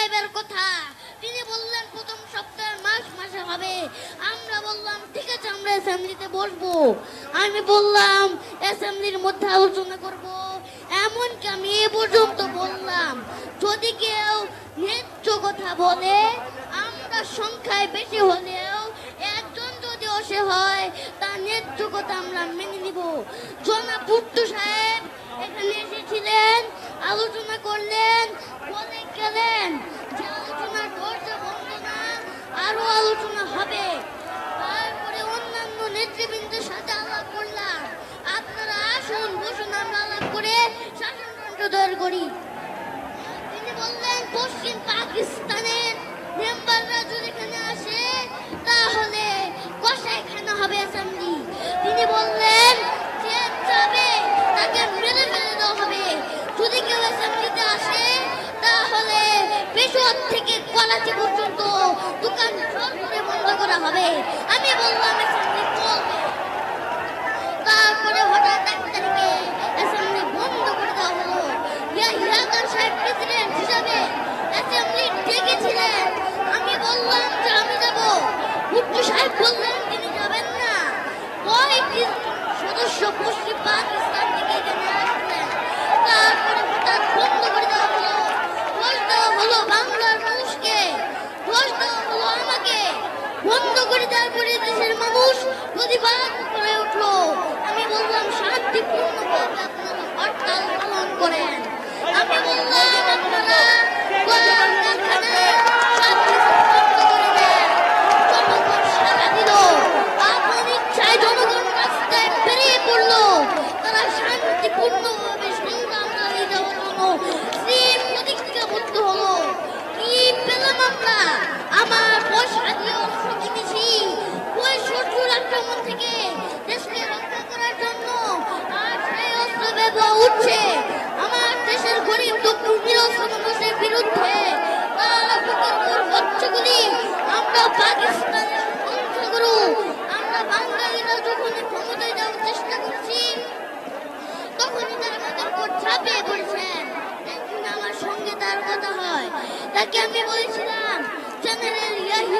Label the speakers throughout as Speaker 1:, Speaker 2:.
Speaker 1: সাহেবের কথা। তিনি বললেন, প্রথম সপ্তাহের মাস মাসে হবে। আমরা বললাম, ঠিক আছে, আমরা অ্যাসেম্বলিতে বসবো। আমি বললাম অ্যাসেম্বলির মধ্যে আলোচনা করব। এমনকি আমি এ পর্যন্ত বললাম, যদি কেউ নেত্র কথা বলে, আমরা সংখ্যায় বেশি হলেও একজন যদি অসে হয়, তার নেত্র কথা আমরা মেনে নিব। জনাব ভুট্টু সাহেব এখানে এসেছিলেন, আলোচনা করলেন। যে আলোচনা ধৈর্য বন্দনা আরও আলোচনা হবে। তারপরে অন্যান্য নেতৃবৃন্দের সাথে আলাপ করলাম। আপনারা আসুন, বসুন, আমরা আলাপ করে শাসনতন্ত্র তৈরি করি। পেট থেকে কলা চিবুর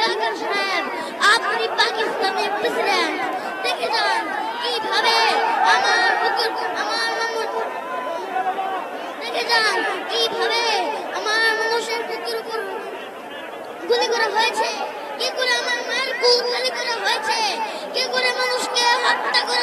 Speaker 1: খিলাফত সাহেব, আপনি পাকিস্তানের প্রেসিডেন্ট। দেখে যান কীভাবে আমার বুকের আমার দেখে যান কীভাবে আমার মানুষের বুকের উপর গুলি করা হয়েছে, কি করে আমার মায়ের কুল খালি করা হয়েছে, কি করে মানুষকে হত্যা করে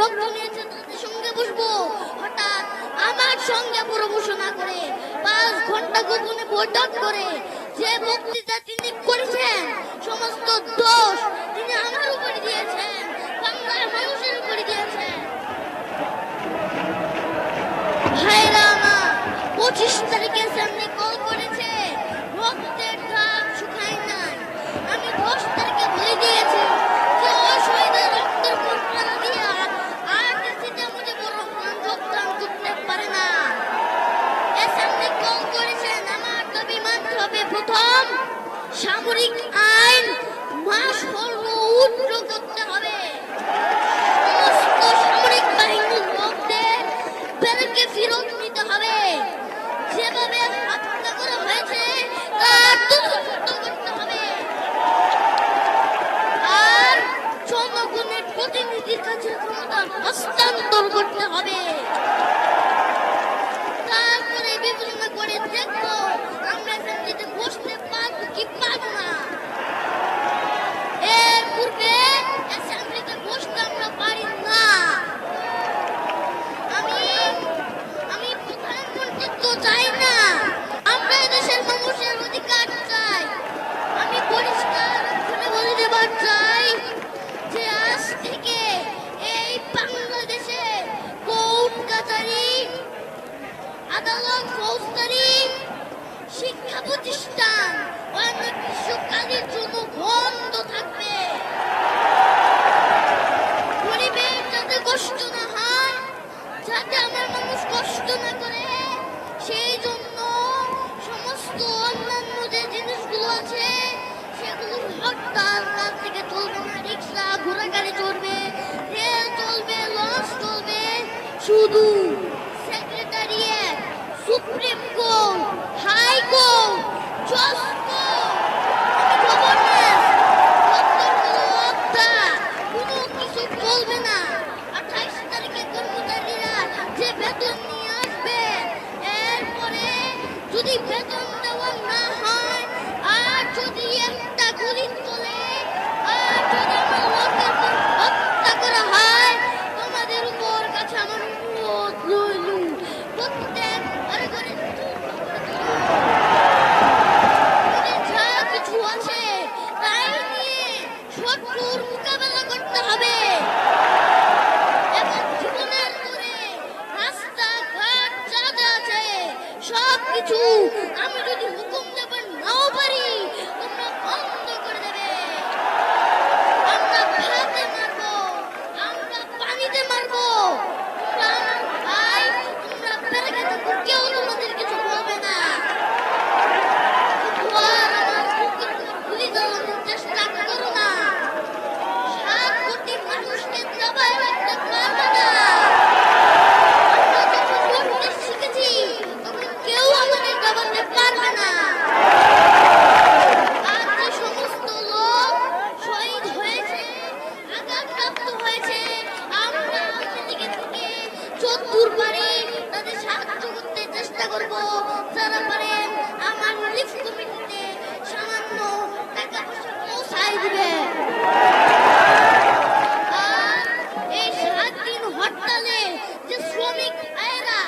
Speaker 1: রক্ত নিয়েছে তাদের সঙ্গে বসবো, হঠাৎ আমার সঙ্গে প্রমোশনা করে পাঁচ ঘণ্টা গোপনে বৈঠক করে যে বক্তৃতা তিনি করেছেন, সমস্ত দোষ তিনি আমার উপরে দিয়েছেন, বাংলার মানুষের উপরে দিয়েছেন। ভাইরা আমার পঁচিশটা নাগরিক আইন মাস হল এখন তার রাত থেকে চলবে, রিক্সা ঘোড়াগাড়ি চলবে, রেল চলবে লঞ্চ চলবে। শুধু secretariat supreme court high court look. করব। যারা পারেন আমার লিফট কমিটিতে সামান্য টাকা পয়সা পৌঁছাই দিবে। যে শ্রমিক ভাইয়েরা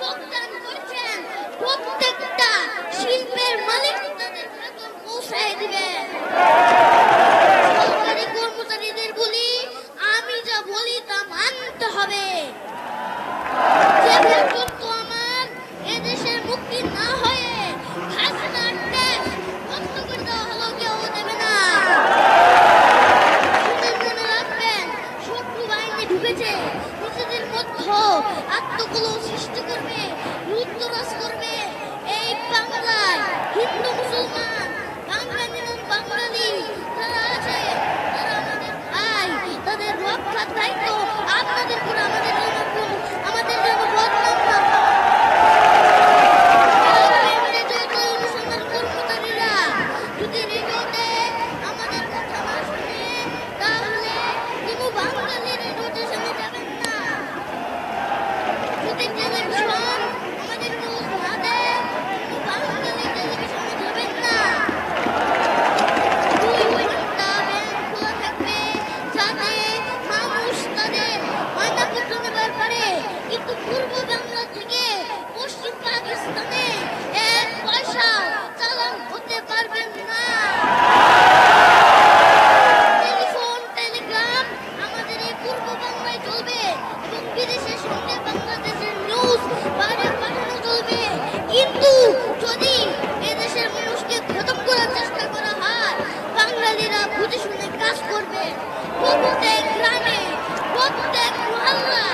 Speaker 1: যোগদান করছেন, প্রত্যেকটা শিল্পের মালিক তাদের পৌঁছাই দিবে। বুঝে শুনে কাজ করবে। প্রত্যেক গ্রামে প্রত্যেক
Speaker 2: মহল্লা